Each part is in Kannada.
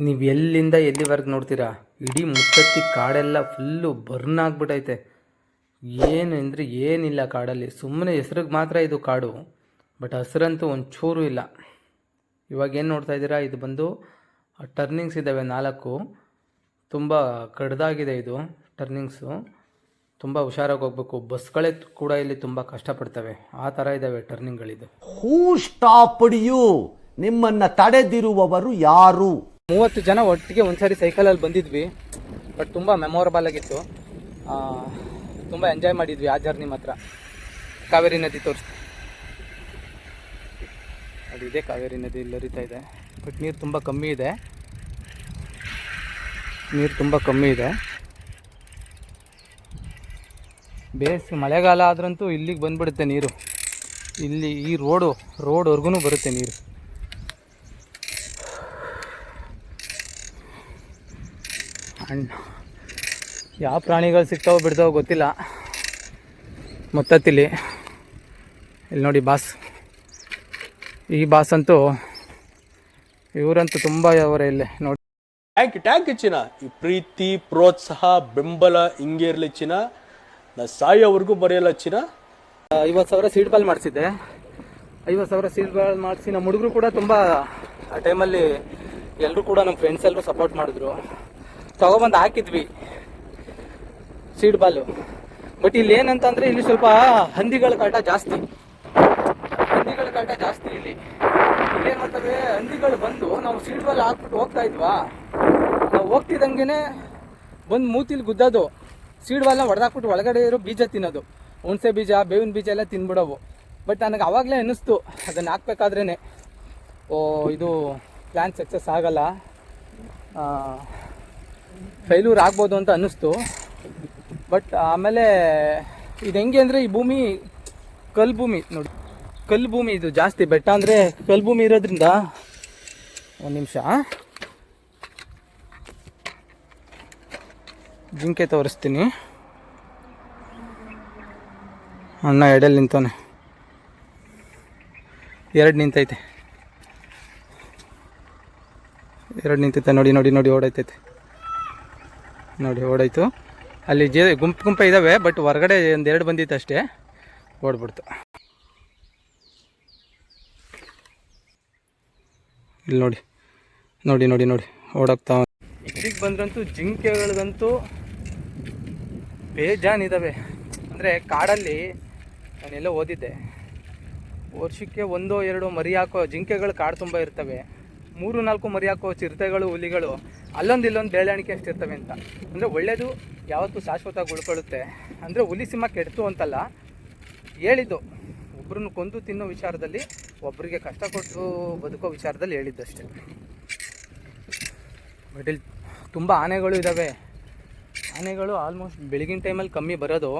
ನೀವು ಎಲ್ಲಿಂದ ಎಲ್ಲಿವರೆಗೆ ನೋಡ್ತೀರಾ? ಇಡೀ ಮುತ್ತತ್ತಿ ಕಾಡೆಲ್ಲ ಫುಲ್ಲು ಬರ್ನ್ ಆಗ್ಬಿಟ್ಟೈತೆ ಏನು ಅಂದರೆ ಏನಿಲ್ಲ ಕಾಡಲ್ಲಿ. ಸುಮ್ಮನೆ ಹೆಸ್ರಿಗೆ ಮಾತ್ರ ಇದು ಕಾಡು. ಬಟ್ ಹಸ್ರಂತೂ ಒಂಚೂರು ಇಲ್ಲ. ಇವಾಗ ಏನು ನೋಡ್ತಾ ಇದ್ದೀರಾ? ಇದು ಬಂದು ಟರ್ನಿಂಗ್ಸ್ ಇದ್ದಾವೆ ನಾಲ್ಕು. ತುಂಬ ಕಡ್ದಾಗಿದೆ ಇದು ಟರ್ನಿಂಗ್ಸು. ತುಂಬ ಹುಷಾರಾಗಿ ಹೋಗ್ಬೇಕು. ಬಸ್ಗಳೇ ಕೂಡ ಇಲ್ಲಿ ತುಂಬ ಕಷ್ಟಪಡ್ತವೆ. ಆ ಥರ ಇದ್ದಾವೆ ಟರ್ನಿಂಗ್ಗಳಿದು. ಹೂ ಸ್ಟಾಪ್ ಯು ನಿಮ್ಮನ್ನು ತಡೆದಿರುವವರು ಯಾರು? ಮೂವತ್ತು ಜನ ಒಟ್ಟಿಗೆ ಒಂದ್ಸರಿ ಸೈಕಲಲ್ಲಿ ಬಂದಿದ್ವಿ. ಬಟ್ ತುಂಬ ಮೆಮೊರಬಲ್ ಆಗಿತ್ತು. ತುಂಬ ಎಂಜಾಯ್ ಮಾಡಿದ್ವಿ ಆ ಜರ್ನಿ ಮಾತ್ರ. ಕಾವೇರಿ ನದಿ ತೋರಿಸ್ತೀವಿ ಅದು ಇದೆ, ಕಾವೇರಿ ನದಿ ಇಲ್ಲಿ ಹರಿತಾ ಇದೆ. ಬಟ್ ನೀರು ತುಂಬ ಕಮ್ಮಿ ಇದೆ. ನೀರು ತುಂಬ ಕಮ್ಮಿ ಇದೆ. ಬೇಸಿಗೆ ಮಳೆಗಾಲ ಆದ್ರಂತೂ ಇಲ್ಲಿಗೆ ಬಂದ್ಬಿಡುತ್ತೆ ನೀರು. ಇಲ್ಲಿ ಈ ರೋಡು ರೋಡ್ವರೆಗೂ ಬರುತ್ತೆ ನೀರು. ಅಂಡ್ ಯಾವ ಪ್ರಾಣಿಗಳು ಸಿಗ್ತಾವೋ ಬಿಡ್ತಾವೋ ಗೊತ್ತಿಲ್ಲ. ಮೊತ್ತತ್ತಿಲಿ. ಇಲ್ಲಿ ನೋಡಿ ಬಾಸ್. ಈ ಬಾಸ್ ಅಂತೂ ಇವರಂತೂ ತುಂಬ ಅವರೇ ಇಲ್ಲೇ ನೋಡಿ. ಟ್ಯಾಂಕ್ ಟ್ಯಾಂಕ್ ಚಿನ್ನ. ಈ ಪ್ರೀತಿ ಪ್ರೋತ್ಸಾಹ ಬೆಂಬಲ ಹಿಂಗೆ ಇರಲಿ ಚಿನ್ನ. ನಾ ಸಾಯೋವರೆಗೂ ಬರೆಯಲ್ಲ ಚಿನ್ನ. ಐವತ್ತು ಸಾವಿರ ಸೀಟ್ ಬಾಲ್ ಮಾಡಿಸಿದ್ದೆ. ಐವತ್ತು ಸಾವಿರ ಸೀಟ್ ಬಾಲ್ ಮಾಡಿಸಿ ನಮ್ಮ ಹುಡುಗರು ಕೂಡ ತುಂಬ ಆ ಟೈಮಲ್ಲಿ ಎಲ್ಲರೂ ಕೂಡ ನಮ್ಮ ಫ್ರೆಂಡ್ಸ್ ಎಲ್ಲರೂ ಸಪೋರ್ಟ್ ಮಾಡಿದ್ರು. ತಗೊಬಂದು ಹಾಕಿದ್ವಿ. ಸೀಡ್ ಬಾಲು. ಬಟ್ ಇಲ್ಲಿ ಏನಂತಂದ್ರೆ ಇಲ್ಲಿ ಸ್ವಲ್ಪ ಹಂದಿಗಳ ಕಾಟ ಜಾಸ್ತಿ. ಹಂದಿಗಳ ಕಾಟ ಜಾಸ್ತಿ ಇಲ್ಲಿ. ಇಲ್ಲಿ ಮಾಡ್ತವೆ ಹಂದಿಗಳು ಬಂದು ನಾವು ಸೀಡ್ ಬಾಲ್ ಹಾಕ್ಬಿಟ್ಟು ಹೋಗ್ತಾ ಇದ್ವಾ? ನಾವು ಹೋಗ್ತಿದ್ದಂಗೆನೆ ಬಂದು ಮೂತಿಲಿ ಗುದ್ದೋದು. ಸೀಡ್ ಬಾಲ್ನ ಹೊಡೆದಾಕ್ಬಿಟ್ಟು ಒಳಗಡೆ ಇರೋ ಬೀಜ ತಿನ್ನೋದು. ಹುಣಸೆ ಬೀಜ, ಬೇವಿನ ಬೀಜ ಎಲ್ಲ ತಿನ್ಬಿಡವು. ಬಟ್ ನನಗೆ ಅವಾಗಲೇ ಅನ್ನಿಸ್ತು, ಅದನ್ನು ಹಾಕ್ಬೇಕಾದ್ರೇ ಓ, ಇದು ಪ್ಲ್ಯಾನ್ ಸಕ್ಸಸ್ ಆಗಲ್ಲ. ಫೈಲ್ಯೂರ್ ಆಗ್ಬೋದು ಅಂತ ಅನ್ನಿಸ್ತು. ಬಟ್ ಆಮೇಲೆ ಇದು ಹೆಂಗೆ ಅಂದರೆ ಈ ಭೂಮಿ ಕಲ್ ಭೂಮಿ ನೋಡಿ. ಕಲ್ ಭೂಮಿ ಇದು ಜಾಸ್ತಿ ಬೆಟ್ಟ ಅಂದರೆ ಕಲ್ ಭೂಮಿ ಇರೋದ್ರಿಂದ ಒಂದು ನಿಮಿಷ. ಜಿಂಕೆ ತೋರಿಸ್ತೀನಿ. ಅಣ್ಣ ಎಡಲ್ಲಿ ನಿಂತವನೆ. ಎರಡು ನಿಂತೈತೆ. ಎರಡು ನಿಂತೈತೆ. ನೋಡಿ ನೋಡಿ ನೋಡಿ ಓಡೈತೈತೆ ನೋಡಿ, ಓಡೋಯ್ತು. ಅಲ್ಲಿ ಜೇ ಗುಂಪು ಗುಂಪು ಇದ್ದಾವೆ ಬಟ್ ಹೊರಗಡೆ ಒಂದೆರಡು ಬಂದಿತ್ತು ಅಷ್ಟೇ. ಓಡ್ಬಿಡ್ತು. ಇಲ್ಲಿ ನೋಡಿ ನೋಡಿ ನೋಡಿ ನೋಡಿ, ಓಡೋಗ್ತಾ ಇಲ್ಲಿಗೆ ಬಂದ್ರಂತೂ ಜಿಂಕೆಗಳಿಗಂತೂ ಬೇಜಾನ್ ಇದ್ದಾವೆ ಅಂದರೆ ಕಾಡಲ್ಲಿ ನಾನೆಲ್ಲ ಓದಿದ್ದೆ. ವರ್ಷಕ್ಕೆ ಒಂದೋ ಎರಡೋ ಮರಿ ಹಾಕೋ ಜಿಂಕೆಗಳು ಕಾಡು ತುಂಬ ಇರ್ತವೆ. ಮೂರು ನಾಲ್ಕು ಮರಿ ಹಾಕೋ ಚಿರತೆಗಳು, ಹುಲಿಗಳು, ಅಲ್ಲೊಂದು ಇಲ್ಲೊಂದು ಬೆಳವಣಿಗೆ ಅಷ್ಟಿರ್ತವೆ ಅಂತ. ಅಂದರೆ ಒಳ್ಳೆಯದು ಯಾವತ್ತೂ ಶಾಶ್ವತವಾಗಿ ಉಳ್ಕೊಳ್ಳುತ್ತೆ ಅಂದರೆ ಹುಲಿ ಸಿಂಹ ಕೆಡ್ತು ಅಂತಲ್ಲ, ಹೇಳಿದ್ದು. ಒಬ್ರನ್ನ ಕೊಂದು ತಿನ್ನೋ ವಿಚಾರದಲ್ಲಿ ಒಬ್ಬರಿಗೆ ಕಷ್ಟ ಕೊಟ್ಟು ಬದುಕೋ ವಿಚಾರದಲ್ಲಿ ಹೇಳಿದ್ದಷ್ಟೇ ಬಟ್ ಇಲ್ಲಿ ತುಂಬ ಆನೆಗಳು ಇದ್ದಾವೆ ಆನೆಗಳು ಆಲ್ಮೋಸ್ಟ್ ಬೆಳಗಿನ ಟೈಮಲ್ಲಿ ಕಮ್ಮಿ ಬರೋದು.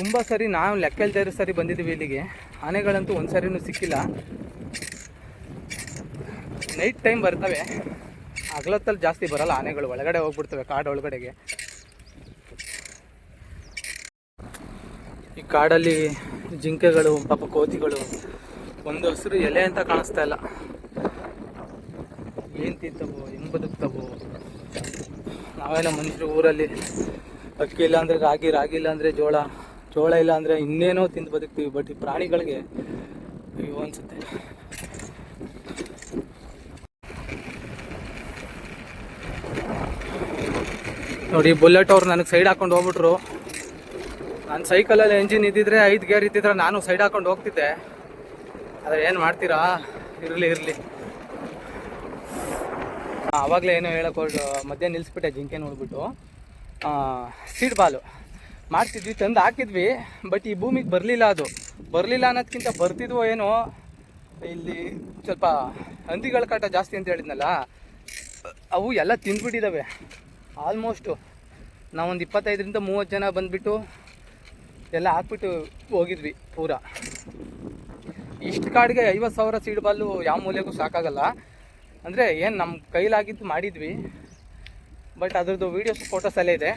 ತುಂಬ ಸರಿ ನಾವು ಲೆಕ್ಕ ಇಲ್ದೇ ಇರೋ ಸರಿ ಬಂದಿದ್ದೀವಿ ಇಲ್ಲಿಗೆ. ಆನೆಗಳಂತೂ ಒಂದು ಸರಿನೂ ಸಿಕ್ಕಿಲ್ಲ. ನೈಟ್ ಟೈಮ್ ಬರ್ತವೆ. ಹಗಲತ್ತಲ್ಲಿ ಜಾಸ್ತಿ ಬರಲ್ಲ, ಆನೆಗಳು ಒಳಗಡೆ ಹೋಗ್ಬಿಡ್ತವೆ, ಕಾಡು ಒಳಗಡೆಗೆ. ಈ ಕಾಡಲ್ಲಿ ಜಿಂಕೆಗಳು, ಪಾಪ ಕೋತಿಗಳು, ಒಂದು ಹಸಿರು ಎಲೆ ಅಂತ ಕಾಣಿಸ್ತಾ ಇಲ್ಲ. ಏನು ತಿಂತವೋ, ಹೆಂಗೆ ಬದುಕ್ತವೋ. ನಾವೆಲ್ಲ ಮನುಷ್ಯರು ಊರಲ್ಲಿ ಅಕ್ಕಿ ಇಲ್ಲ ಅಂದರೆ ರಾಗಿ ರಾಗಿ ಇಲ್ಲ ಅಂದರೆ ಜೋಳ ಜೋಳ ಇಲ್ಲ ಅಂದರೆ ಇನ್ನೇನೋ ತಿಂದು ಬದುಕ್ತೀವಿ ಬಟ್ ಈ ಪ್ರಾಣಿಗಳಿಗೆ ಅಯ್ಯೋ ಅನ್ಸುತ್ತೆ. ನೋಡಿ ಬುಲೆಟ್ ಅವ್ರು ನನಗೆ ಸೈಡ್ ಹಾಕೊಂಡು ಹೋಗ್ಬಿಟ್ರು. ನನ್ನ ಸೈಕಲಲ್ಲಿ ಎಂಜಿನ್ ಇದ್ದಿದ್ರೆ ಐದು ಗೇರ್ ಇದ್ದಿದ್ರೆ ನಾನು ಸೈಡ್ ಹಾಕೊಂಡು ಹೋಗ್ತಿದ್ದೆ. ಆದರೆ ಏನು ಮಾಡ್ತೀರಾ? ಇರಲಿ ಇರಲಿ. ಆವಾಗಲೇ ಏನೋ ಹೇಳಕ್ಕೆ ಹೊರಟು ಮಧ್ಯೆ ನಿಲ್ಲಿಸ್ಬಿಟ್ಟೆ ಜಿಂಕೆ ನೋಡ್ಬಿಟ್ಟು. Seed ball. ಮಾಡ್ತಿದ್ವಿ, ತಂದು ಹಾಕಿದ್ವಿ ಬಟ್ ಈ ಭೂಮಿಗೆ ಬರಲಿಲ್ಲ ಅದು. ಬರಲಿಲ್ಲ ಅನ್ನೋದಕ್ಕಿಂತ ಬರ್ತಿದ್ವೋ ಏನೋ, ಇಲ್ಲಿ ಸ್ವಲ್ಪ ಹಂದಿಗಳ ಕಾಟ ಜಾಸ್ತಿ ಅಂತ ಹೇಳಿದ್ನಲ್ಲ, ಅವು ಎಲ್ಲ ತಿಂದ್ಬಿಟ್ಟಿದ್ದಾವೆ ಆಲ್ಮೋಸ್ಟು ನಾವೊಂದು ಇಪ್ಪತ್ತೈದರಿಂದ ಮೂವತ್ತು ಜನ ಬಂದುಬಿಟ್ಟು ಎಲ್ಲ ಹಾಕ್ಬಿಟ್ಟು ಹೋಗಿದ್ವಿ ಪೂರ. ಇಷ್ಟು ಕಾಡಿಗೆ ಐವತ್ತು ಸಾವಿರ ಸೀಡ್ ಬಾಲು ಯಾವ ಮೂಲೆಗೂ ಸಾಕಾಗಲ್ಲ. ಅಂದರೆ ಏನು ನಮ್ಮ ಕೈಲಾಗಿದ್ದು ಮಾಡಿದ್ವಿ. ಬಟ್ ಅದ್ರದ್ದು ವೀಡಿಯೋಸ್ ಫೋಟೋಸ್ ಎಲ್ಲ ಇದೆ.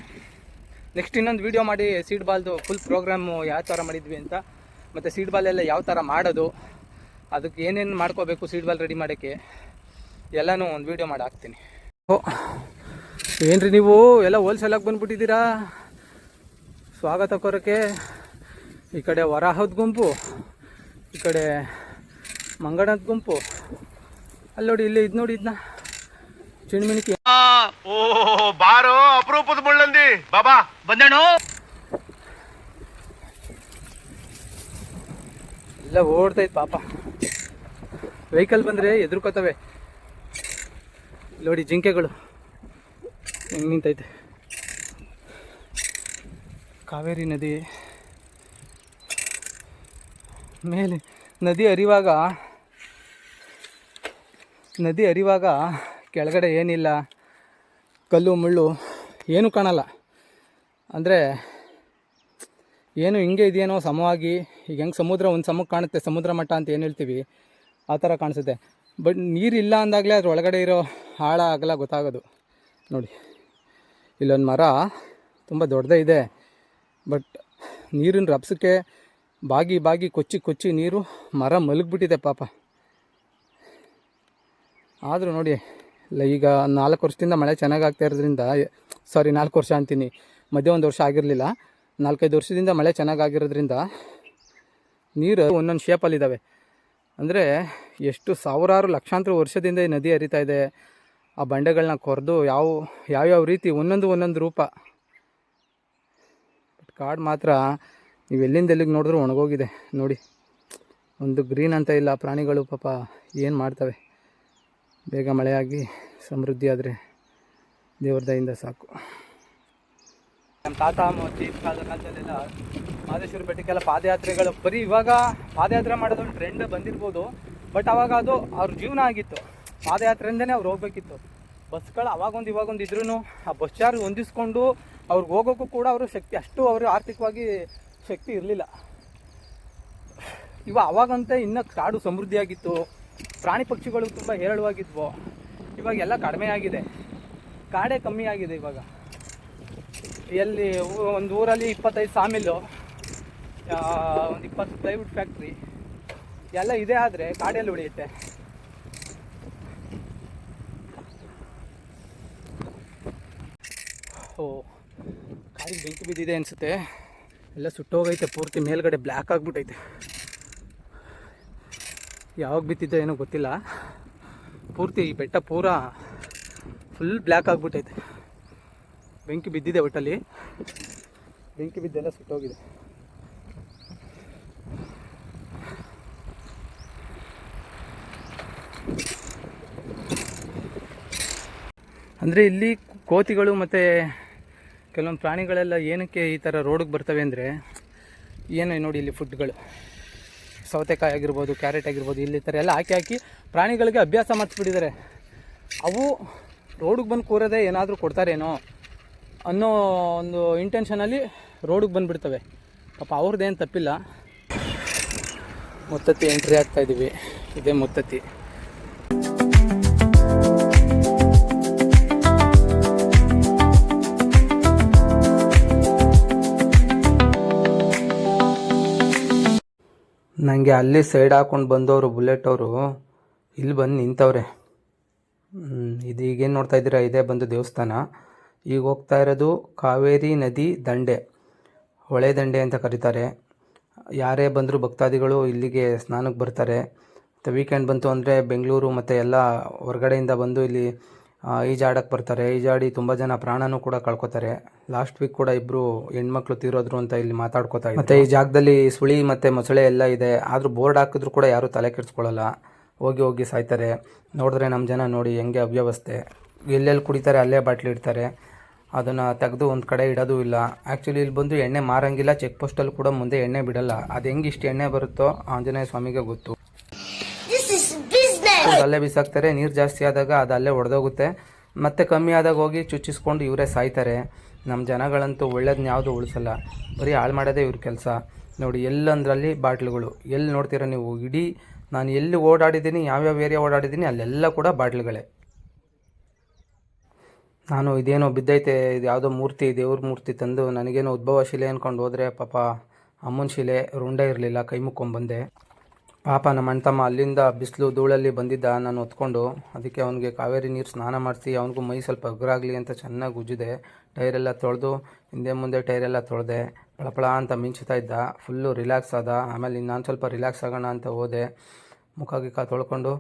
ನೆಕ್ಸ್ಟ್ ಇನ್ನೊಂದು ವೀಡಿಯೋ ಮಾಡಿ ಸೀಡ್ ಬಾಲ್ದು ಫುಲ್ ಪ್ರೋಗ್ರಾಮು ಯಾವ ಥರ ಮಾಡಿದ್ವಿ ಅಂತ. ಮತ್ತು ಸೀಡ್ ಬಾಲ್ ಎಲ್ಲ ಯಾವ ಥರ ಮಾಡೋದು. ಅದಕ್ಕೆ ಏನೇನು ಮಾಡ್ಕೋಬೇಕು ಸೀಡ್ ಬಾಲ್ ರೆಡಿ ಮಾಡೋಕ್ಕೆ. ಎಲ್ಲನೂ ಒಂದು ವೀಡಿಯೋ ಮಾಡಿ ಹಾಕ್ತೀನಿ. ಓ ಏನ್ರಿ ನೀವು? ಎಲ್ಲ ಹೋಲ್ಸೇಲಾಗಿ ಬಂದ್ಬಿಟ್ಟಿದ್ದೀರಾ? ಸ್ವಾಗತ ಕೋರಕ್ಕೆ ಈ ಕಡೆ ವರಾಹದ ಗುಂಪು ಈ ಕಡೆ ಮಂಗಣದ ಗುಂಪು. ಅಲ್ಲಿ ನೋಡಿ ಇಲ್ಲಿ ಇದು ನೋಡಿ ಇದನ್ನ ಚಿಣ್ಮಿಣಿಕೆ. ಓ ಬಾರೋ ಅಪರೂಪದ ಮುಳ್ಳಂದಿ. ಬಾಬಾ ಬಂದೇಣು ಎಲ್ಲ ಓಡ್ತೈತೆ ಪಾಪ. ವೆಹಿಕಲ್ ಬಂದರೆ ಎದುರ್ಕೋತವೆ. ನೋಡಿ ಜಿಂಕೆಗಳು. ಹೆಂಗೆ ನಿಂತೈತೆ? ಕಾವೇರಿ ನದಿ. ಮೇಲೆ ನದಿ ಹರಿವಾಗ ನದಿ ಹರಿವಾಗ ಕೆಳಗಡೆ ಏನಿಲ್ಲ. ಕಲ್ಲು, ಮುಳ್ಳು ಏನೂ ಕಾಣಲ್ಲ. ಅಂದರೆ ಏನು ಹಿಂಗೆ ಇದೆಯೇನೋ ಸಮವಾಗಿ, ಈಗ ಹೆಂಗೆ ಸಮುದ್ರ, ಒಂದು ಸಮಕ್ಕೆ ಕಾಣುತ್ತೆ, ಸಮುದ್ರ ಮಟ್ಟ ಅಂತ ಏನು ಹೇಳ್ತೀವಿ, ಆ ಥರ ಕಾಣಿಸುತ್ತೆ. ಬಟ್ ನೀರಿಲ್ಲ ಅಂದಾಗಲೇ ಅದ್ರ ಒಳಗಡೆ ಇರೋ ಹಾಳ ಆಗಲ್ಲ ಗೊತ್ತಾಗೋದು. ನೋಡಿ. ಇಲ್ಲೊಂದು ಮರ ತುಂಬ ದೊಡ್ಡದೇ ಇದೆ, ಬಟ್ ನೀರಿನ ರಭಸಕ್ಕೆ ಬಾಗಿ ಬಾಗಿ ಕೊಚ್ಚಿ ಕೊಚ್ಚಿ ನೀರು ಮರ ಮಲಗಿಬಿಟ್ಟಿದೆ ಪಾಪ. ಆದರೂ ನೋಡಿ, ಇಲ್ಲ ಈಗ ನಾಲ್ಕು ವರ್ಷದಿಂದ ಮಳೆ ಚೆನ್ನಾಗಿ ಆಗ್ತಾ ಇರೋದ್ರಿಂದ ಸಾರಿ ನಾಲ್ಕು ವರ್ಷ ಅಂತೀನಿ, ಮಧ್ಯೆ ಒಂದು ವರ್ಷ ಆಗಿರಲಿಲ್ಲ, ನಾಲ್ಕೈದು ವರ್ಷದಿಂದ ಮಳೆ ಚೆನ್ನಾಗಿ ಆಗಿರೋದ್ರಿಂದ ನೀರು ಒಂದೊಂದು ಶೇಪಲ್ಲಿದ್ದಾವೆ ಅಂದರೆ ಎಷ್ಟು ಸಾವಿರಾರು ಲಕ್ಷಾಂತರ ವರ್ಷದಿಂದ ಈ ನದಿ ಹರಿತಾ ಇದೆ ಆ ಬಂಡೆಗಳನ್ನ ಕೊರೆದು ಯಾವ, ಯಾವ್ಯಾವ ರೀತಿ ಒಂದೊಂದು ಒಂದೊಂದು ರೂಪ. ಬಟ್ ಕಾಡು ಮಾತ್ರ ನೀವು ಎಲ್ಲಿಂದ ಎಲ್ಲಿಗೆ ನೋಡಿದ್ರೂ ಒಣಗೋಗಿದೆ. ನೋಡಿ, ಒಂದು ಗ್ರೀನ್ ಅಂತ ಇಲ್ಲ, ಪ್ರಾಣಿಗಳು ಪಾಪ ಏನು ಮಾಡ್ತವೆ. ಬೇಗ ಮಳೆಯಾಗಿ ಸಮೃದ್ಧಿ ಆದರೆ ದೇವ್ರ ದಯಿಂದ ಸಾಕು. ನಮ್ಮ ತಾತ ಕಾಲದ ಕಾಲದಲ್ಲೆಲ್ಲ ಮಾದೇಶ್ವರ ಬೆಟ್ಟಕ್ಕೆಲ್ಲ ಪಾದಯಾತ್ರೆಗಳು ಬರೀ ಇವಾಗ ಪಾದಯಾತ್ರೆ ಮಾಡೋದೊಂದು ಟ್ರೆಂಡ್ ಬಂದಿರ್ಬೋದು. ಬಟ್ ಅವಾಗ ಅದು ಅವ್ರ ಜೀವನ ಆಗಿತ್ತು. ಪಾದಯಾತ್ರೆಯಿಂದನೇ ಅವ್ರು ಹೋಗ್ಬೇಕಿತ್ತು. ಬಸ್ಗಳು ಅವಾಗೊಂದು ಇವಾಗೊಂದು ಇದ್ರೂ ಆ ಬಸ್ ಚಾರ್ಜ್ ಹೊಂದಿಸ್ಕೊಂಡು ಅವ್ರಿಗೆ ಹೋಗೋಕ್ಕೂ ಕೂಡ ಅವರು ಶಕ್ತಿ, ಅಷ್ಟು ಅವರು ಆರ್ಥಿಕವಾಗಿ ಶಕ್ತಿ ಇರಲಿಲ್ಲ. ಇವಾಗ ಅವಾಗಂತೆ ಇನ್ನೂ ಕಾಡು ಸಮೃದ್ಧಿಯಾಗಿತ್ತು, ಪ್ರಾಣಿ ಪಕ್ಷಿಗಳು ತುಂಬ ಹೇರಳವಾಗಿದ್ವು. ಇವಾಗ ಎಲ್ಲ ಕಡಿಮೆ ಆಗಿದೆ. ಕಾಡೇ ಕಮ್ಮಿ ಆಗಿದೆ ಇವಾಗ. ಎಲ್ಲಿ ಒಂದು ಊರಲ್ಲಿ ಇಪ್ಪತ್ತೈದು ಸಾಮಿಲ್ಲು ಒಂದು ಇಪ್ಪತ್ತು ಪ್ಲೈವುಡ್ ಫ್ಯಾಕ್ಟ್ರಿ, ಎಲ್ಲ ಇದೆ ಆದರೆ ಕಾಡೆಯಲ್ಲಿ ಉಳಿಯುತ್ತೆ. ಓ ಕಾರಿಗೆ ಬೆಂಕಿ ಬಿದ್ದಿದೆ ಅನಿಸುತ್ತೆ. ಎಲ್ಲ ಸುಟ್ಟೋಗೈತೆ, ಪೂರ್ತಿ ಮೇಲ್ಗಡೆ ಬ್ಲ್ಯಾಕ್ ಆಗಿಬಿಟ್ಟೈತೆ ಯಾವಾಗ ಬಿತ್ತಿದ್ದ ಏನೋ ಗೊತ್ತಿಲ್ಲ. ಪೂರ್ತಿ ಈ ಬೆಟ್ಟ ಪೂರ ಫುಲ್ ಬ್ಲ್ಯಾಕ್ ಆಗಿಬಿಟ್ಟೈತೆ ಬೆಂಕಿ ಬಿದ್ದಿದೆ ಒಟ್ಟಲ್ಲಿ. ಬೆಂಕಿ ಬಿದ್ದೆಲ್ಲ ಸುಟ್ಟೋಗಿದೆ. ಅಂದರೆ ಇಲ್ಲಿ ಕೋತಿಗಳು ಮತ್ತು ಕೆಲವೊಂದು ಪ್ರಾಣಿಗಳೆಲ್ಲ ಏನಕ್ಕೆ ಈ ಥರ ರೋಡಿಗೆ ಬರ್ತವೆ ಅಂದರೆ ಏನು ನೋಡಿ ಇಲ್ಲಿ ಫುಡ್ಗಳು? ಸೌತೆಕಾಯಿ ಆಗಿರ್ಬೋದು, ಕ್ಯಾರೆಟ್ ಆಗಿರ್ಬೋದು, ಇಲ್ಲಿ ಥರ ಎಲ್ಲ ಹಾಕಿ ಹಾಕಿ ಪ್ರಾಣಿಗಳಿಗೆ ಅಭ್ಯಾಸ ಮಾಡಿಸ್ಬಿಟ್ಟಿದ್ದಾರೆ ಅವು ರೋಡಿಗೆ ಬಂದು ಕೂರೋದೇ ಏನಾದರೂ ಕೊಡ್ತಾರೇನೋ ಅನ್ನೋ ಒಂದು ಇಂಟೆನ್ಷನಲ್ಲಿ ರೋಡಿಗೆ ಬಂದುಬಿಡ್ತವೆ. ಪಾಪ ಅವ್ರದ್ದೇನು ತಪ್ಪಿಲ್ಲ. ಮುತ್ತತ್ತಿ ಎಂಟ್ರಿ ಆಗ್ತಾ ಇದ್ದೀವಿ ಇದೇ ಮುತ್ತತ್ತಿ. ನನಗೆ ಅಲ್ಲಿ ಸೈಡ್ ಹಾಕೊಂಡು ಬಂದವರು ಬುಲೆಟ್ ಅವರು, ಇಲ್ಲಿ ಬಂದು ನಿಂತವ್ರೆ. ಇದು ಈಗೇನು ನೋಡ್ತಾ ಇದ್ದೀರಾ? ಇದೇ ಬಂದು ದೇವಸ್ಥಾನ. ಈಗ ಹೋಗ್ತಾ ಇರೋದು ಕಾವೇರಿ ನದಿ ದಂಡೆ. ಹೊಳೆ ದಂಡೆ ಅಂತ ಕರೀತಾರೆ. ಯಾರೇ ಬಂದರೂ ಭಕ್ತಾದಿಗಳು ಇಲ್ಲಿಗೆ ಸ್ನಾನಕ್ಕೆ ಬರ್ತಾರೆ. ಮತ್ತು ವೀಕೆಂಡ್ ಬಂತು ಅಂದರೆ ಬೆಂಗಳೂರು ಮತ್ತು ಎಲ್ಲ ಹೊರಗಡೆಯಿಂದ ಬಂದು ಇಲ್ಲಿ ಈಜಾಡಕ್ಕೆ ಬರ್ತಾರೆ. ಈಜಾಡಿ ತುಂಬ ಜನ ಪ್ರಾಣನೂ ಕೂಡ ಕಳ್ಕೊತಾರೆ. ಲಾಸ್ಟ್ ವೀಕ್ ಕೂಡ ಇಬ್ಬರು ಹೆಣ್ಮಕ್ಳು ತೀರೋದ್ರು ಅಂತ ಇಲ್ಲಿ ಮಾತಾಡ್ಕೋತಾರೆ ಮತ್ತೆ ಈ ಜಾಗದಲ್ಲಿ ಸುಳಿ ಮತ್ತು ಮೊಸಳೆ ಎಲ್ಲ ಇದೆ. ಆದರೂ ಬೋರ್ಡ್ ಹಾಕಿದ್ರು ಕೂಡ ಯಾರೂ ತಲೆ ಕೆಡಿಸ್ಕೊಳ್ಳಲ್ಲ. ಹೋಗಿ ಹೋಗಿ ಸಾಯ್ತಾರೆ. ನೋಡಿದ್ರೆ ನಮ್ಮ ಜನ ನೋಡಿ ಹೆಂಗೆ ಅವ್ಯವಸ್ಥೆ. ಎಲ್ಲೆಲ್ಲಿ ಕುಡಿತಾರೆ ಅಲ್ಲೇ ಬಾಟ್ಲಿ ಇಡ್ತಾರೆ. ಅದನ್ನು ತೆಗೆದು ಒಂದು ಕಡೆ ಇಡೋದು ಇಲ್ಲ. ಆ್ಯಕ್ಚುಲಿ ಇಲ್ಲಿ ಬಂದು ಎಣ್ಣೆ ಮಾರಂಗಿಲ್ಲ. ಚೆಕ್ ಪೋಸ್ಟಲ್ಲಿ ಕೂಡ ಮುಂದೆ ಎಣ್ಣೆ ಬಿಡಲ್ಲ. ಅದು ಹೆಂಗೆ ಇಷ್ಟು ಎಣ್ಣೆ ಬರುತ್ತೋ ಆಂಜನೇಯ ಸ್ವಾಮಿಗೆ ಗೊತ್ತು. ಹೌದು, ಅಲ್ಲೇ ಬಿಸಾಕ್ತಾರೆ ನೀರು ಜಾಸ್ತಿ ಆದಾಗ ಅದು ಅಲ್ಲೇ ಒಡೆದೋಗುತ್ತೆ. ಮತ್ತೆ ಕಮ್ಮಿ ಆದಾಗ ಹೋಗಿ ಚುಚ್ಚಿಸ್ಕೊಂಡು ಇವರೇ ಸಾಯ್ತಾರೆ. ನಮ್ಮ ಜನಗಳಂತೂ ಒಳ್ಳೇದನ್ನ ಯಾವುದು ಉಳಿಸಲ್ಲ. ಬರೀ ಹಾಳು ಮಾಡೋದೇ ಇವ್ರ ಕೆಲಸ. ನೋಡಿ ಎಲ್ಲಂದ್ರಲ್ಲಿ ಬಾಟ್ಲುಗಳು. ಎಲ್ಲಿ ನೋಡ್ತೀರ ನೀವು? ಇಡೀ ನಾನು ಎಲ್ಲಿ ಓಡಾಡಿದ್ದೀನಿ ಯಾವ್ಯಾವ ಏರಿಯಾ ಓಡಾಡಿದ್ದೀನಿ ಅಲ್ಲೆಲ್ಲ ಕೂಡ ಬಾಟ್ಲುಗಳೇ. ನಾನು ಇದೇನೋ ಬಿದ್ದೈತೆ ಇದು ಯಾವುದೋ ಮೂರ್ತಿ ದೇವ್ರ ಮೂರ್ತಿ ತಂದು ನನಗೇನೋ ಉದ್ಭವ ಶಿಲೆ ಅಂದ್ಕೊಂಡು ಹೋದರೆ ಪಾಪ ಅಮ್ಮನ ಶಿಲೆ ರುಂಡ ಇರಲಿಲ್ಲ ಕೈ ಮುಕ್ಕೊಂಬಂದೆ ಪಾಪ ನಮ್ಮ ಅಣ್ಣ ತಮ್ಮ ಅಲ್ಲಿಂದ ಬಿಸಿಲು ಧೂಳಲ್ಲಿ ಬಂದಿದ್ದ ನಾನು ಹೊತ್ಕೊಂಡು ಅದಕ್ಕೆ ಅವನಿಗೆ ಕಾವೇರಿ ನೀರು ಸ್ನಾನ ಮಾಡಿಸಿ, ಅವನಿಗೂ ಮೈ ಸ್ವಲ್ಪ ಅಗ್ರಾಗಲಿ ಅಂತ ಚೆನ್ನಾಗಿ ಉಜ್ಜಿದೆ. ಟೈರೆಲ್ಲ ತೊಳೆದು, ಹಿಂದೆ ಮುಂದೆ ಟೈರೆಲ್ಲ ತೊಳೆದೆ, ಪಳಪಳ ಅಂತ ಮಿಂಚುತ್ತಾ ಇದ್ದ. ಫುಲ್ಲು ರಿಲ್ಯಾಕ್ಸ್ ಆದ. ಆಮೇಲೆ ನಾನು ಸ್ವಲ್ಪ ರಿಲ್ಯಾಕ್ಸ್ ಆಗೋಣ ಅಂತ ಹೋದೆ. ಮುಖ ಗಿಖ ತೊಳ್ಕೊಂಡು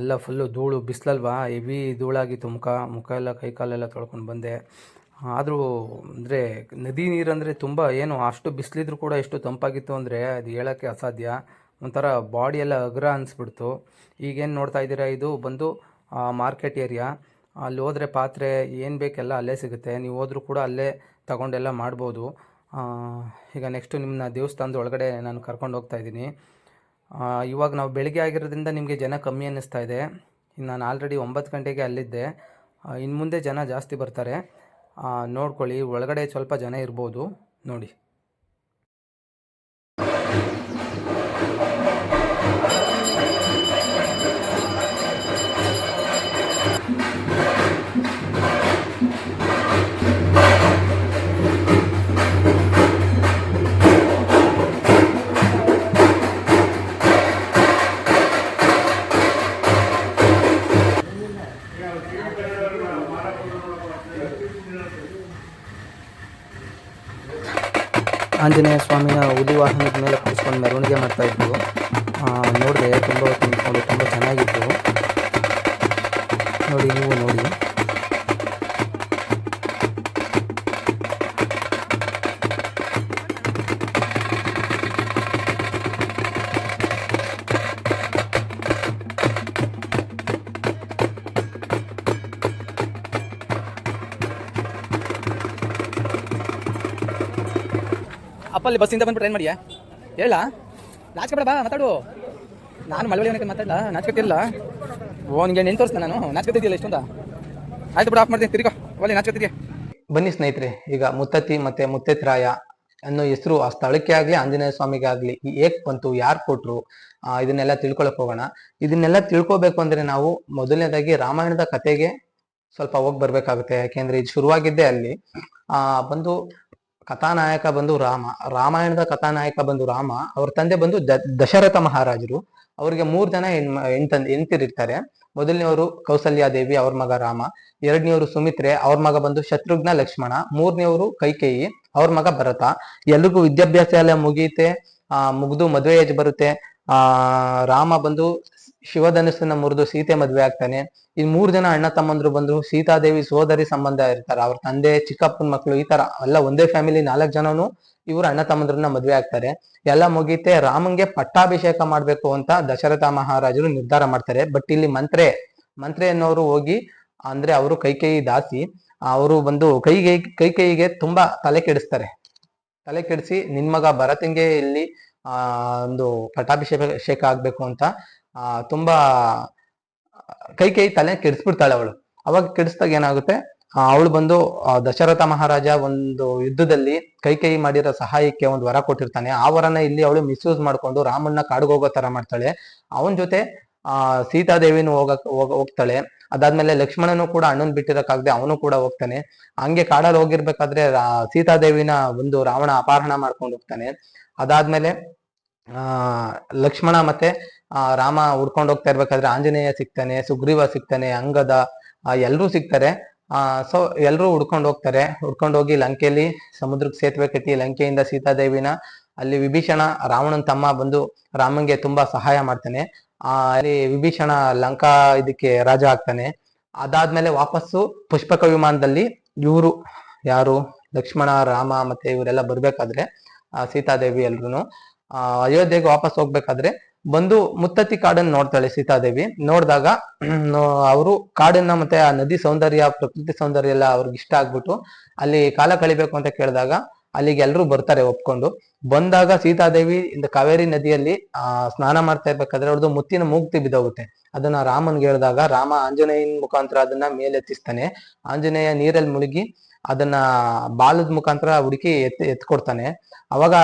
ಎಲ್ಲ ಫುಲ್ಲು ಧೂಳು, ಬಿಸಿಲಲ್ವಾ? ಹೆವಿ ಧೂಳಾಗಿತ್ತು ಮುಖ. ಮುಖ ಎಲ್ಲ ಕೈ ಕಾಲೆಲ್ಲ ತೊಳ್ಕೊಂಡು ಬಂದೆ. ಆದರೂ ಅಂದರೆ ನದಿ ನೀರಂದರೆ ತುಂಬ ಏನು ಅಷ್ಟು ಬಿಸಿಲಿದ್ರು ಕೂಡ ಎಷ್ಟು ತಂಪಾಗಿತ್ತು ಅಂದರೆ ಅದು ಹೇಳೋಕ್ಕೆ ಅಸಾಧ್ಯ. ಒಂಥರ ಬಾಡಿ ಎಲ್ಲ ಅಗ್ರ ಅನಿಸ್ಬಿಡ್ತು. ಈಗೇನು ನೋಡ್ತಾ ಇದ್ದೀರಾ? ಇದು ಬಂದು ಮಾರ್ಕೆಟ್ ಏರಿಯಾ ಅಲ್ಲಿ ಹೋದರೆ ಪಾತ್ರೆ ಏನು ಬೇಕೆಲ್ಲ ಅಲ್ಲೇ ಸಿಗುತ್ತೆ. ನೀವು ಹೋದರೂ ಕೂಡ ಅಲ್ಲೇ ತಗೊಂಡೆಲ್ಲ ಮಾಡ್ಬೋದು. ಈಗ ನೆಕ್ಸ್ಟು ನಿಮ್ಮನ್ನ ದೇವಸ್ಥಾನದ ಒಳಗಡೆ ನಾನು ಕರ್ಕೊಂಡು ಹೋಗ್ತಾ ಇದ್ದೀನಿ. ಇವಾಗ ನಾವು ಬೆಳಗ್ಗೆ ಆಗಿರೋದ್ರಿಂದ ನಿಮಗೆ ಜನ ಕಮ್ಮಿ ಅನ್ನಿಸ್ತಾ ಇದೆ. ನಾನು ಆಲ್ರೆಡಿ ಒಂಬತ್ತು ಗಂಟೆಗೆ ಅಲ್ಲಿದ್ದೆ. ಇನ್ನು ಮುಂದೆ ಜನ ಜಾಸ್ತಿ ಬರ್ತಾರೆ. ನೋಡ್ಕೊಳ್ಳಿ, ಒಳಗಡೆ ಸ್ವಲ್ಪ ಜನ ಇರ್ಬೋದು. ನೋಡಿ. ನೋಡಿ ನೀವು ನೋಡಿ ಅಪ್ಪ ಅಲ್ಲಿ ಬಸ್ಸಿಂದ ಬಂದ್ಬಿಟ್ಟು ಏನು ಮಾಡಿಯಾ ಹೇಳ ನಾಚಿಕೆ ಬೇಡ ಬಾ ಮಾತಾಡು ನಾನು ಮಳವಳ್ಳಿ ಮಾತಾಡಲ್ಲ ನಾಚಿಕೆತಿಲ್ಲ ಓ, ನಿಂಗೆ ನೆನ್ ತೋರಿಸ್ತಾ ನಾನು. ನಾಚ್ಕೊತಿದ್ಯಲ್ಲ ಇಷ್ಟೊಂದ? ಆಯ್ತು ಬಿಡು ಆಫ್ ಮಾಡ್ತೀನಿ. ತಿರ್ಗೋ. ಒಳ್ಳೆ ನಾಚ್ಕೊತಿದ್ಯಾ? ಬನ್ನಿ ಸ್ನೇಹಿತರೆ, ಈಗ ಮುತ್ತತ್ತಿ ಮತ್ತೆ ಮುತ್ತೆತ್ರಾಯ ಅನ್ನೋ ಹೆಸರು ಆ ಸ್ಥಳಕ್ಕೆ ಆಗ್ಲಿ, ಆಂಜನೇಯ ಸ್ವಾಮಿಗೆ ಆಗ್ಲಿ, ಈ ಏಕ್ ಬಂತು ಯಾರು ಕೊಟ್ರು ಇದನ್ನೆಲ್ಲ ತಿಳ್ಕೊಳಕ್ ಹೋಗೋಣ. ಇದನ್ನೆಲ್ಲ ತಿಳ್ಕೊಬೇಕು ಅಂದ್ರೆ ನಾವು ಮೊದಲನೇದಾಗಿ ರಾಮಾಯಣದ ಕತೆಗೆ ಸ್ವಲ್ಪ ಹೋಗಿ ಬರ್ಬೇಕಾಗುತ್ತೆ. ಯಾಕೆಂದ್ರೆ ಇದು ಶುರುವಾಗಿದ್ದೆ ಅಲ್ಲಿ, ಆ, ಬಂದು ಕಥಾನಾಯಕ ಬಂದು ರಾಮ, ರಾಮಾಯಣದ ಕಥಾನಾಯಕ ಬಂದು ರಾಮ, ಅವ್ರ ತಂದೆ ಬಂದು ದಶರಥ ಮಹಾರಾಜರು. ಅವ್ರಿಗೆ ಮೂರ್ ಜನ ಹೆಣ್ ಹೆಣ್ತಂದ್ ಮೊದಲನೇವರು ಕೌಸಲ್ಯಾದೇವಿ, ಅವ್ರ ಮಗ ರಾಮ. ಎರಡನೆಯವರು ಸುಮಿತ್ರೆ, ಅವ್ರ ಮಗ ಬಂದು ಶತ್ರುಘ್ನ ಲಕ್ಷ್ಮಣ. ಮೂರನೆಯವರು ಕೈಕೇಯಿ, ಅವ್ರ ಮಗ ಭರತ. ಎಲ್ರಿಗೂ ವಿದ್ಯಾಭ್ಯಾಸ ಎಲ್ಲ ಮುಗಿಯುತ್ತೆ. ಆ, ಮುಗಿದು ಮದುವೆ ಏಜ್ ಬರುತ್ತೆ. ಆ, ರಾಮ ಬಂದು ಶಿವಧನಸ್ಸನ್ನ ಮುರಿದು ಸೀತೆ ಮದ್ವೆ ಆಗ್ತಾನೆ. ಈ ಮೂರ್ ಜನ ಅಣ್ಣ ತಮ್ಮಂದ್ರು ಬಂದ್ರು ಸೀತಾದೇವಿ ಸೋದರಿ ಸಂಬಂಧ ಇರ್ತಾರೆ. ಅವ್ರ ತಂದೆ, ಚಿಕ್ಕಪ್ಪನ ಮಕ್ಕಳು ಈ ತರ ಎಲ್ಲ ಒಂದೇ ಫ್ಯಾಮಿಲಿ ನಾಲ್ಕು ಜನನು ಇವ್ರು ಅಣ್ಣ ತಮ್ಮಂದ್ರನ್ನ ಮದ್ವೆ ಆಗ್ತಾರೆ. ಎಲ್ಲ ಮುಗಿತೆ ರಾಮಂಗೆ ಪಟ್ಟಾಭಿಷೇಕ ಮಾಡ್ಬೇಕು ಅಂತ ದಶರಥ ಮಹಾರಾಜರು ನಿರ್ಧಾರ ಮಾಡ್ತಾರೆ. ಬಟ್ ಇಲ್ಲಿ ಮಂತ್ರೆ ಮಂತ್ರೆ ಅನ್ನೋರು ಹೋಗಿ ಅಂದ್ರೆ ಅವರು ಕೈಕೇಯಿ ದಾಸಿ, ಅವರು ಬಂದು ಕೈಗೆ ಕೈಕೇಯಿಗೆ ತುಂಬಾ ತಲೆ ಕೆಡಿಸ್ತಾರೆ. ತಲೆ ಕೆಡಿಸಿ ನಿನ್ ಮಗ ಭರತಂಗೆ ಇಲ್ಲಿ, ಆ, ಒಂದು ಪಟ್ಟಾಭಿಷೇಕ ಆಗ್ಬೇಕು ಅಂತ, ಆ, ತುಂಬಾ ಕೈ ಕೈ ತಲೆ ಕೆಡಿಸ್ಬಿಡ್ತಾಳೆ ಅವಳು. ಅವಾಗ ಕೆಡಿಸ್ದಾಗ ಏನಾಗುತ್ತೆ? ಅವಳು ಬಂದು ದಶರಥ ಮಹಾರಾಜ ಒಂದು ಯುದ್ಧದಲ್ಲಿ ಕೈ ಕೈ ಮಾಡಿರೋ ಸಹಾಯಕ್ಕೆ ಒಂದು ವರ ಕೊಟ್ಟಿರ್ತಾನೆ. ಆ ವರನ ಇಲ್ಲಿ ಅವಳು ಮಿಸ್ಯೂಸ್ ಮಾಡ್ಕೊಂಡು ರಾಮಣ್ಣ ಕಾಡ್ಗೆ ಹೋಗೋ ತರ ಮಾಡ್ತಾಳೆ. ಅವನ ಜೊತೆ, ಆ, ಸೀತಾದೇವಿನೂ ಹೋಗಕ್ ಹೋಗ, ಹೋಗ್ತಾಳೆ. ಅದಾದ್ಮೇಲೆ ಲಕ್ಷ್ಮಣನು ಕೂಡ ಅಣ್ಣನ್ ಬಿಟ್ಟಿರಕ್ಕಾಗದೆ ಅವನು ಕೂಡ ಹೋಗ್ತಾನೆ. ಹಂಗೆ ಕಾಡಲ್ಲಿ ಹೋಗಿರ್ಬೇಕಾದ್ರೆ ಸೀತಾದೇವಿನ ಒಂದು ರಾವಣ ಅಪಹರಣ ಮಾಡ್ಕೊಂಡು ಹೋಗ್ತಾನೆ. ಅದಾದ್ಮೇಲೆ, ಆ, ಲಕ್ಷ್ಮಣ ಮತ್ತೆ, ಆ, ರಾಮ ಹುಡ್ಕೊಂಡು ಹೋಗ್ತಾ ಇರ್ಬೇಕಾದ್ರೆ ಆಂಜನೇಯ ಸಿಗ್ತಾನೆ, ಸುಗ್ರೀವ ಸಿಗ್ತಾನೆ, ಅಂಗದ ಎಲ್ಲರೂ ಸಿಗ್ತಾರೆ. ಆ ಸೊ ಎಲ್ಲರೂ ಹುಡ್ಕೊಂಡು ಹೋಗ್ತಾರೆ. ಹುಡ್ಕೊಂಡು ಹೋಗಿ ಲಂಕೆಯಲ್ಲಿ ಸಮುದ್ರಕ್ಕೆ ಸೇತುವೆ ಕಟ್ಟಿ ಲಂಕೆಯಿಂದ ಸೀತಾದೇವಿನ ಅಲ್ಲಿ ವಿಭೀಷಣ ರಾವಣನ ತಮ್ಮ ಬಂದು ರಾಮನ್ಗೆ ತುಂಬಾ ಸಹಾಯ ಮಾಡ್ತಾನೆ. ಆ, ಅಲ್ಲಿ ವಿಭೀಷಣ ಲಂಕಾ ಇದಕ್ಕೆ ರಾಜ ಆಗ್ತಾನೆ. ಅದಾದ್ಮೇಲೆ ವಾಪಸ್ಸು ಪುಷ್ಪಕ ವಿಮಾನದಲ್ಲಿ ಇವರು ಯಾರು? ಲಕ್ಷ್ಮಣ, ರಾಮ ಮತ್ತೆ ಇವರೆಲ್ಲ ಬರ್ಬೇಕಾದ್ರೆ ಸೀತಾದೇವಿ ಎಲ್ರು ಅಯೋಧ್ಯೆಗೆ ವಾಪಸ್ ಹೋಗ್ಬೇಕಾದ್ರೆ ಬಂದು ಮುತ್ತತ್ತಿ ಕಾಡನ್ನು ನೋಡ್ತಾಳೆ ಸೀತಾದೇವಿ. ನೋಡಿದಾಗ ಅವರು ಕಾಡನ್ನ ಮತ್ತೆ ಆ ನದಿ ಸೌಂದರ್ಯ, ಪ್ರಕೃತಿ ಸೌಂದರ್ಯ ಎಲ್ಲ ಅವ್ರಿಗೆ ಇಷ್ಟ ಆಗ್ಬಿಟ್ಟು ಅಲ್ಲಿ ಕಾಲ ಕಳಿಬೇಕು ಅಂತ ಕೇಳಿದಾಗ ಅಲ್ಲಿಗೆ ಎಲ್ಲರೂ ಬರ್ತಾರೆ ಒಪ್ಕೊಂಡು. ಬಂದಾಗ ಸೀತಾದೇವಿ ಇಂದ ಕಾವೇರಿ ನದಿಯಲ್ಲಿ, ಆ, ಸ್ನಾನ ಮಾಡ್ತಾ ಇರ್ಬೇಕಾದ್ರೆ ಅವ್ರದ್ದು ಮುತ್ತಿನ ಮೂಗ್ತಿ ಬಿದ್ದೋಗುತ್ತೆ. ಅದನ್ನ ರಾಮನ್ಗೆ ಹೇಳಿದಾಗ ರಾಮ ಆಂಜನೇಯನ್ ಮುಖಾಂತರ ಅದನ್ನ ಮೇಲೆತ್ತಿಸ್ತಾನೆ. ಆಂಜನೇಯ ನೀರಲ್ಲಿ ಮುಳುಗಿ ಅದನ್ನ ಬಾಲದ ಮುಖಾಂತರ ಹುಡುಕಿ ಎತ್ ಎತ್ಕೊಡ್ತಾನೆ. ಅವಾಗ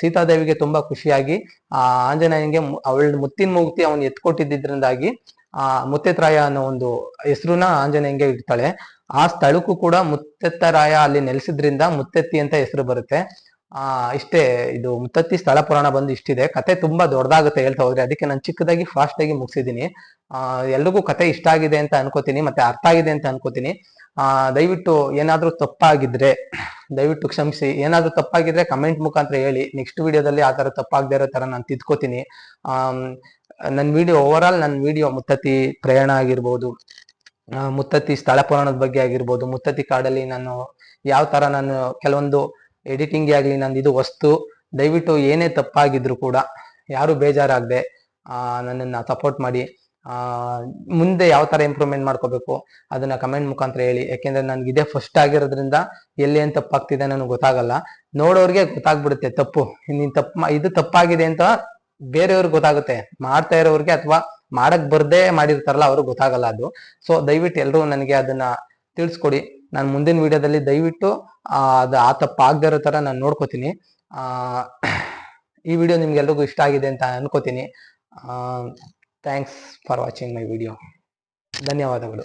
ಸೀತಾದೇವಿಗೆ ತುಂಬಾ ಖುಷಿಯಾಗಿ, ಆ ಆಂಜನೇಯನಿಗೆ ಅವಳ ಮುತ್ತಿನ ಮುಕ್ತಿ ಅವನು ಎತ್ಕೊಟ್ಟಿದ್ದರಿಂದಾಗಿ ಆ ಮುತ್ತೆತ್ರಾಯ ಅನ್ನೋ ಒಂದು ಹೆಸರುನ ಆಂಜನೇಯಂಗೆ ಇಡ್ತಾಳೆ. ಆ ಸ್ಥಳಕ್ಕೂ ಕೂಡ ಮುತ್ತೆತ್ತರಾಯ ಅಲ್ಲಿ ನೆಲೆಸಿದ್ರಿಂದ ಮುತ್ತೆತ್ತಿ ಅಂತ ಹೆಸರು ಬರುತ್ತೆ. ಆ, ಇಷ್ಟೇ, ಇದು ಮುತ್ತತ್ತಿ ಸ್ಥಳ ಪುರಾಣ ಬಂದು ಇಷ್ಟಿದೆ. ಕತೆ ತುಂಬಾ ದೊಡ್ಡದಾಗುತ್ತೆ ಹೇಳ್ತಾ ಹೋದ್ರೆ. ಅದಕ್ಕೆ ನಾನು ಚಿಕ್ಕದಾಗಿ ಫಾಸ್ಟ್ ಆಗಿ ಮುಗಿಸಿದೀನಿ ಆ, ಎಲ್ರಿಗೂ ಕತೆ ಇಷ್ಟ ಆಗಿದೆ ಅಂತ ಅನ್ಕೋತೀನಿ, ಮತ್ತೆ ಅರ್ಥ ಆಗಿದೆ ಅಂತ ಅನ್ಕೋತೀನಿ. ಆ, ದಯವಿಟ್ಟು ಏನಾದ್ರೂ ತಪ್ಪಾಗಿದ್ರೆ, ದಯವಿಟ್ಟು ಕ್ಷಮಿಸಿ. ಏನಾದ್ರೂ ತಪ್ಪಾಗಿದ್ರೆ ಕಮೆಂಟ್ ಮುಖಾಂತರ ಹೇಳಿ. ನೆಕ್ಸ್ಟ್ ವಿಡಿಯೋದಲ್ಲಿ ಆ ತರ ತಪ್ಪಾಗದೇ ಇರೋ ತರ ನಾನು ತಿದ್ಕೋತೀನಿ. ಆ ನನ್ನ ವಿಡಿಯೋ ಓವರ್ ಆಲ್ ನನ್ನ ವಿಡಿಯೋ ಮುತ್ತತ್ತಿ ಪ್ರಯಾಣ ಆಗಿರ್ಬೋದು ಮುತ್ತತ್ತಿ ಸ್ಥಳ ಪುರಾಣದ ಬಗ್ಗೆ ಆಗಿರ್ಬೋದು, ಮುತ್ತತ್ತಿ ಕಾಡಲ್ಲಿ ನಾನು ಯಾವ ತರ ನಾನು ಕೆಲವೊಂದು ಎಡಿಟಿಂಗ್ ಆಗಲಿ, ನಂದು ಇದು ವಸ್ತು, ದಯವಿಟ್ಟು ಏನೇ ತಪ್ಪಾಗಿದ್ರು ಕೂಡ ಯಾರು ಬೇಜಾರಾಗದೆ ನನ್ನನ್ನು ಸಪೋರ್ಟ್ ಮಾಡಿ ಮುಂದೆ ಯಾವ ತರ ಇಂಪ್ರೂವ್ಮೆಂಟ್ ಮಾಡ್ಕೋಬೇಕು ಅದನ್ನ ಕಮೆಂಟ್ ಮುಖಾಂತರ ಹೇಳಿ. ಯಾಕೆಂದ್ರೆ ನನ್ಗೆ ಇದೇ ಫಸ್ಟ್ ಆಗಿರೋದ್ರಿಂದ ಎಲ್ಲಿ ಏನು ತಪ್ಪಾಗ್ತಿದೆ ನನಗೆ ಗೊತ್ತಾಗಲ್ಲ. ನೋಡೋರಿಗೆ ಗೊತ್ತಾಗ್ಬಿಡುತ್ತೆ ತಪ್ಪು. ನೀನ್ ತಪ್ಪು ಇದು ತಪ್ಪಾಗಿದೆ ಅಂತ ಬೇರೆಯವ್ರಿಗೆ ಗೊತ್ತಾಗುತ್ತೆ. ಮಾಡ್ತಾ ಇರೋರಿಗೆ ಅಥವಾ ಮಾಡಕ್ ಬರ್ದೇ ಮಾಡಿರ್ತಾರಲ್ಲ, ಅವ್ರಿಗೆ ಗೊತ್ತಾಗಲ್ಲ ಅದು. ಸೊ ದಯವಿಟ್ಟು ಎಲ್ಲರೂ ನನಗೆ ಅದನ್ನ ತಿಳಿಸ್ಕೊಡಿ. ನಾನು ಮುಂದಿನ ವಿಡಿಯೋದಲ್ಲಿ ದಯವಿಟ್ಟು ಅದು, ಆ ತಪ್ಪು ಆಗದೇ ಇರೋ ತರ ನಾನು ನೋಡ್ಕೋತೀನಿ. ಈ ವಿಡಿಯೋ ನಿಮ್ಗೆಲ್ರಿಗೂ ಇಷ್ಟ ಆಗಿದೆ ಅಂತ ಅನ್ಕೋತೀನಿ. Thanks for watching my video ಧನ್ಯವಾದಗಳು.